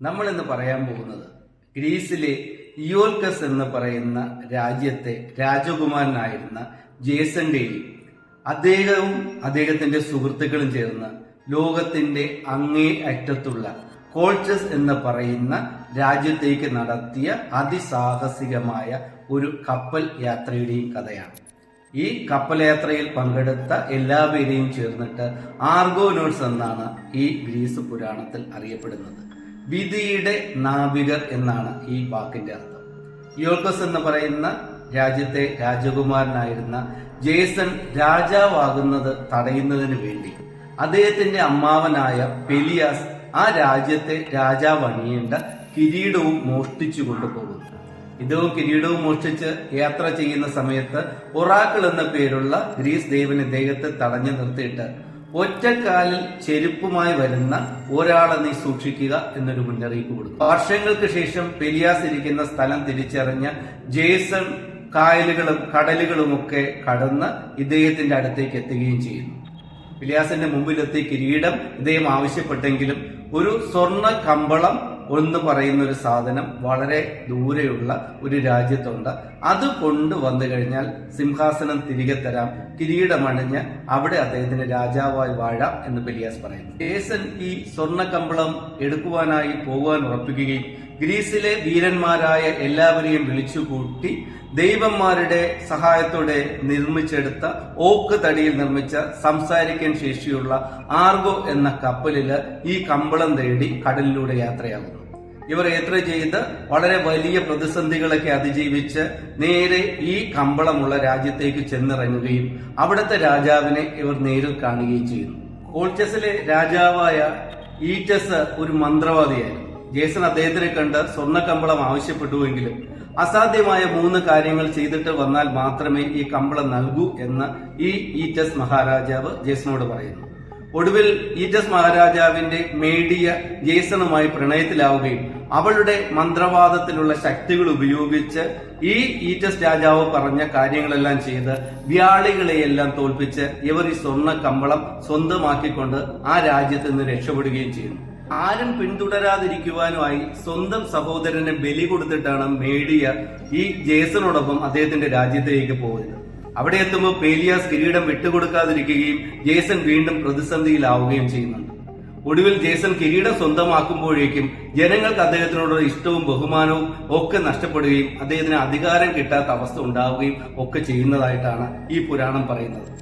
നമ്മൾ ഇന്ന് പറയാൻ പോകുന്നത് ഗ്രീസിലെ ഇയോൽക്കസ് എന്ന് പറയുന്ന രാജ്യത്തെ രാജകുമാരനായിരുന്ന ജേസന്റെയും അദ്ദേഹവും അദ്ദേഹത്തിന്റെ സുഹൃത്തുക്കളും ചേർന്ന് ലോകത്തിന്റെ അങ്ങേ അറ്റത്തുള്ള കോൾച്ചസ് എന്ന് പറയുന്ന രാജ്യത്തേക്ക് നടത്തിയ അതിസാഹസികമായ ഒരു കപ്പൽ യാത്രയുടെയും കഥയാണ്. ഈ കപ്പൽ യാത്രയിൽ പങ്കെടുത്ത എല്ലാ പേരെയും ചേർന്നിട്ട് ആർഗോനോട്സ് എന്നാണ് ഈ ഗ്രീസ് പുരാണത്തിൽ അറിയപ്പെടുന്നത്. വിധിയുടെ നാവികർ എന്നാണ് ഈ വാക്കിന്റെ അർത്ഥം. യോർക്കസ് എന്ന് പറയുന്ന രാജ്യത്തെ രാജകുമാരനായിരുന്ന ജേസൺ രാജാവാകുന്നത് തടയുന്നതിന് വേണ്ടി അദ്ദേഹത്തിന്റെ അമ്മാവനായ പെലിയാസ് ആ രാജ്യത്തെ രാജാവ് അണിയേണ്ട കിരീടവും മോഷ്ടിച്ചു കൊണ്ടുപോകുന്നു. ഇതവും കിരീടവും മോഷ്ടിച്ച് യാത്ര ചെയ്യുന്ന സമയത്ത് ഒറാക്കിൾ എന്ന പേരുള്ള ഗ്രീസ് ദേവൻ ഇദ്ദേഹത്തെ തടഞ്ഞു നിർത്തിയിട്ട് ഒറ്റക്കാലിൽ ചെരുപ്പുമായി വരുന്ന ഒരാളെ നീ സൂക്ഷിക്കുക എന്നൊരു മുന്നറിയിപ്പ് കൊടുക്കും. വർഷങ്ങൾക്ക് ശേഷം പെരിയാസ് ഇരിക്കുന്ന സ്ഥലം തിരിച്ചറിഞ്ഞ ജേസൺ കായലുകളും കടലുകളുമൊക്കെ കടന്ന് ഇദ്ദേഹത്തിന്റെ അടുത്തേക്ക് എത്തുകയും ചെയ്യുന്നു. പിലിയാസിന്റെ മുമ്പിലെത്തി കിരീടം ഇദ്ദേഹം ആവശ്യപ്പെട്ടെങ്കിലും ഒരു സ്വർണ കമ്പളം എന്ന് പറയുന്ന ഒരു സാധനം വളരെ ദൂരെയുള്ള ഒരു രാജ്യത്തുണ്ട്. അത് കൊണ്ടുവന്നു കഴിഞ്ഞാൽ സിംഹാസനം തിരികെ തരാം. കിരീടമണിഞ്ഞ് അവിടെ അദ്ദേഹത്തിന് രാജാവായി വാഴാം എന്ന് പെലിയാസ് പറയുന്നു. കേസൻ ഈ സ്വർണ കമ്പളം എടുക്കുവാനായി പോകുവാൻ ഉറപ്പിക്കുകയും ഗ്രീസിലെ വീരന്മാരായ എല്ലാവരെയും വിളിച്ചുകൂട്ടി ദൈവന്മാരുടെ സഹായത്തോടെ നിർമ്മിച്ചെടുത്ത ഓക്ക് തടിയിൽ നിർമ്മിച്ച സംസാരിക്കാൻ ശേഷിയുള്ള ആർഗോ എന്ന കപ്പലിൽ ഈ കമ്പളം തേടി കടലിലൂടെ യാത്രയാകുന്നു. ഇവർ യാത്ര ചെയ്ത് വളരെ വലിയ പ്രതിസന്ധികളൊക്കെ അതിജീവിച്ച് നേരെ ഈ കമ്പളമുള്ള രാജ്യത്തേക്ക് ചെന്നിറങ്ങുകയും അവിടുത്തെ രാജാവിനെ ഇവർ നേരിൽ കാണുകയും ചെയ്യുന്നു. കോൾച്ചസിലെ രാജാവായ ഈറ്റസ് ഒരു മന്ത്രവാദിയായിരുന്നു. ജേസൺ അദ്ദേഹത്തിനെ കണ്ട് സ്വർണക്കമ്പളം ആവശ്യപ്പെട്ടുവെങ്കിലും അസാധ്യമായ മൂന്ന് കാര്യങ്ങൾ ചെയ്തിട്ട് വന്നാൽ മാത്രമേ ഈ കമ്പളം നൽകൂ എന്ന് ഈ ഈറ്റസ് മഹാരാജാവ് ജേസനോട് പറയുന്നു. ഒടുവിൽ ഈറ്റസ് മഹാരാജാവിന്റെ മേടിയ ജേസണുമായി പ്രണയത്തിലാവുകയും അവളുടെ മന്ത്രവാദത്തിലുള്ള ശക്തികൾ ഉപയോഗിച്ച് ഈ ഈറ്റസ് രാജാവ് പറഞ്ഞ കാര്യങ്ങളെല്ലാം ചെയ്ത് വ്യാളികളെയെല്ലാം തോൽപ്പിച്ച് ഇവർ ഈ സ്വർണ കമ്പളം സ്വന്തമാക്കിക്കൊണ്ട് ആ രാജ്യത്ത് നിന്ന് രക്ഷപ്പെടുകയും ചെയ്യുന്നു ആരും പിന്തുടരാതിരിക്കുവാനുമായി സ്വന്തം സഹോദരനെ ബലി കൊടുത്തിട്ടാണ് മേടിയ ഈ ജേസനോടൊപ്പം അദ്ദേഹത്തിന്റെ രാജ്യത്തിലേക്ക് പോകുന്നത് അവിടെ എത്തുമ്പോൾ പേലിയാസ് കിരീടം വിട്ടുകൊടുക്കാതിരിക്കുകയും ജേസൺ വീണ്ടും പ്രതിസന്ധിയിലാവുകയും ചെയ്യുന്നുണ്ട്. ഒടുവിൽ ജേസൺ കിരീടം സ്വന്തമാക്കുമ്പോഴേക്കും ജനങ്ങൾക്ക് അദ്ദേഹത്തിനോടുള്ള ഇഷ്ടവും ബഹുമാനവും ഒക്കെ നഷ്ടപ്പെടുകയും അദ്ദേഹത്തിന് അധികാരം കിട്ടാത്ത അവസ്ഥ ഉണ്ടാവുകയും ഒക്കെ ചെയ്യുന്നതായിട്ടാണ് ഈ പുരാണം പറയുന്നത്.